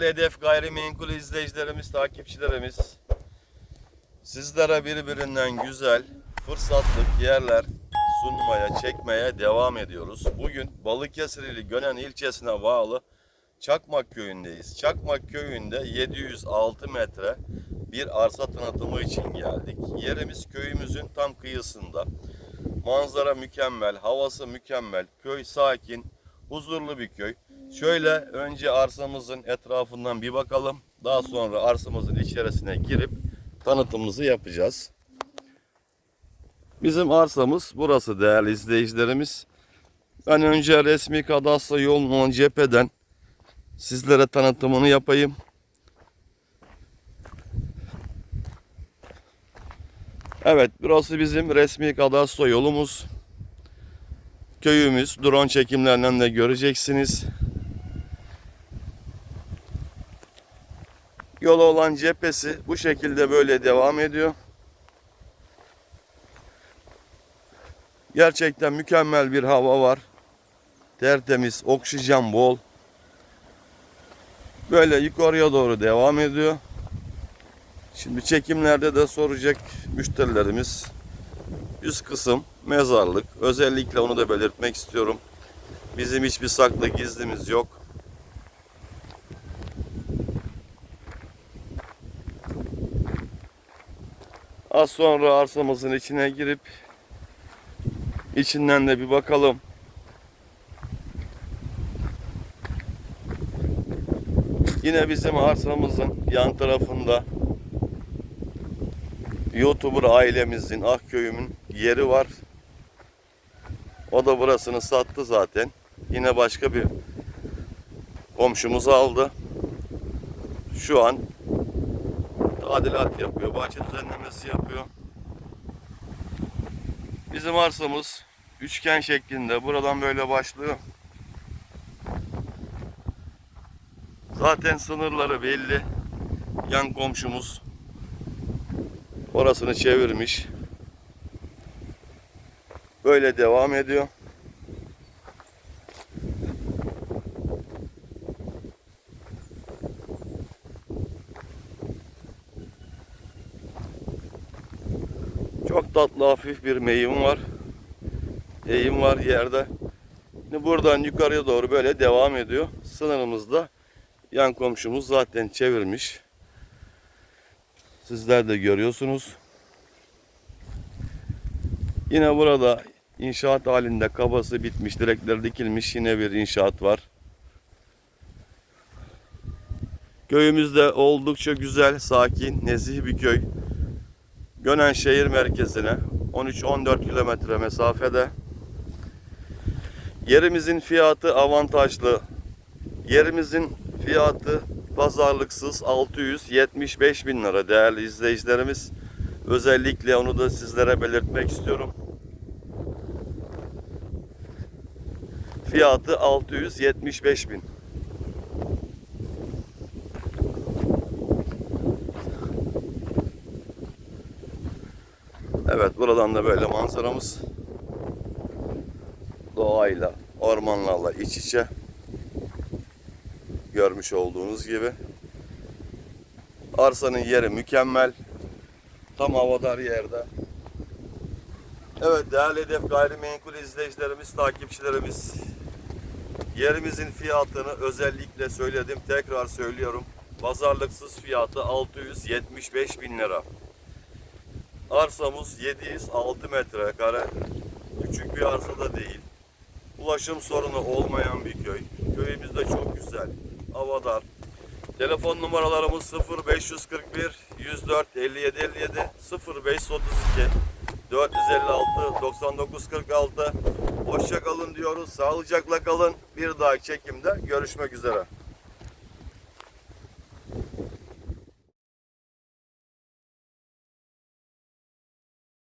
Değerli Hedef Gayrimenkul izleyicilerimiz, takipçilerimiz, sizlere birbirinden güzel, fırsatlık yerler sunmaya, çekmeye devam ediyoruz. Bugün Balıkesir ili Gönen ilçesine bağlı Çakmak köyündeyiz. Çakmak köyünde 706 metre bir arsa tanıtımı için geldik. Yerimiz köyümüzün tam kıyısında. Manzara mükemmel, havası mükemmel, köy sakin, huzurlu bir köy. Şöyle önce arsamızın etrafından bir bakalım. Daha sonra arsamızın içerisine girip tanıtımımızı yapacağız. Bizim arsamız burası değerli izleyicilerimiz. Ben önce resmi kadastro yolunun cepheden sizlere tanıtımını yapayım. Evet burası bizim resmi kadastro yolumuz. Köyümüz drone çekimlerinden de göreceksiniz. Yola olan cephesi bu şekilde böyle devam ediyor. Gerçekten mükemmel bir hava var. Tertemiz, oksijen bol. Böyle yukarıya doğru devam ediyor. Şimdi çekimlerde de soracak müşterilerimiz üst kısım mezarlık. Özellikle onu da belirtmek istiyorum. Bizim hiçbir saklı gizlimiz yok. Az sonra arsamızın içine girip içinden de bir bakalım. Yine bizim arsamızın yan tarafında YouTuber ailemizin Akköy'ümün yeri var. O da burasını sattı zaten. Yine başka bir komşumuz aldı. Şu an tadilat yapıyor, bahçe düzenlemesi yapıyor. Bizim arsamız üçgen şeklinde. Buradan böyle başlıyor. Zaten sınırları belli. Yan komşumuz orasını çevirmiş. Böyle devam ediyor. Çok tatlı hafif bir meyim var. Eğim var yerde. Şimdi buradan yukarıya doğru böyle devam ediyor. Sınırımızda yan komşumuz zaten çevirmiş. Sizler de görüyorsunuz. Yine burada inşaat halinde kabası bitmiş, direkler dikilmiş yine bir inşaat var. Köyümüzde oldukça güzel, sakin, nezih bir köy. Gönen şehir merkezine 13-14 kilometre mesafede. Yerimizin fiyatı avantajlı. Yerimizin fiyatı pazarlıksız 675 bin lira değerli izleyicilerimiz. Özellikle onu da sizlere belirtmek istiyorum. Fiyatı 675 bin. Evet buradan da böyle manzaramız doğayla, ormanlarla iç içe görmüş olduğunuz gibi. Arsanın yeri mükemmel. Tam havadar yerde. Evet değerli hedef gayrimenkul izleyicilerimiz, takipçilerimiz. Yerimizin fiyatını özellikle söyledim. Tekrar söylüyorum. Pazarlıksız fiyatı 675 bin lira. Arsamız 706 metrekare. Küçük bir arsada değil. Ulaşım sorunu olmayan bir köy. Köyümüz de çok güzel. Havadar. Telefon numaralarımız 0541 104 57 57 0532 456 99 46 Hoşça kalın diyoruz. Sağlıcakla kalın. Bir dahaki çekimde görüşmek üzere.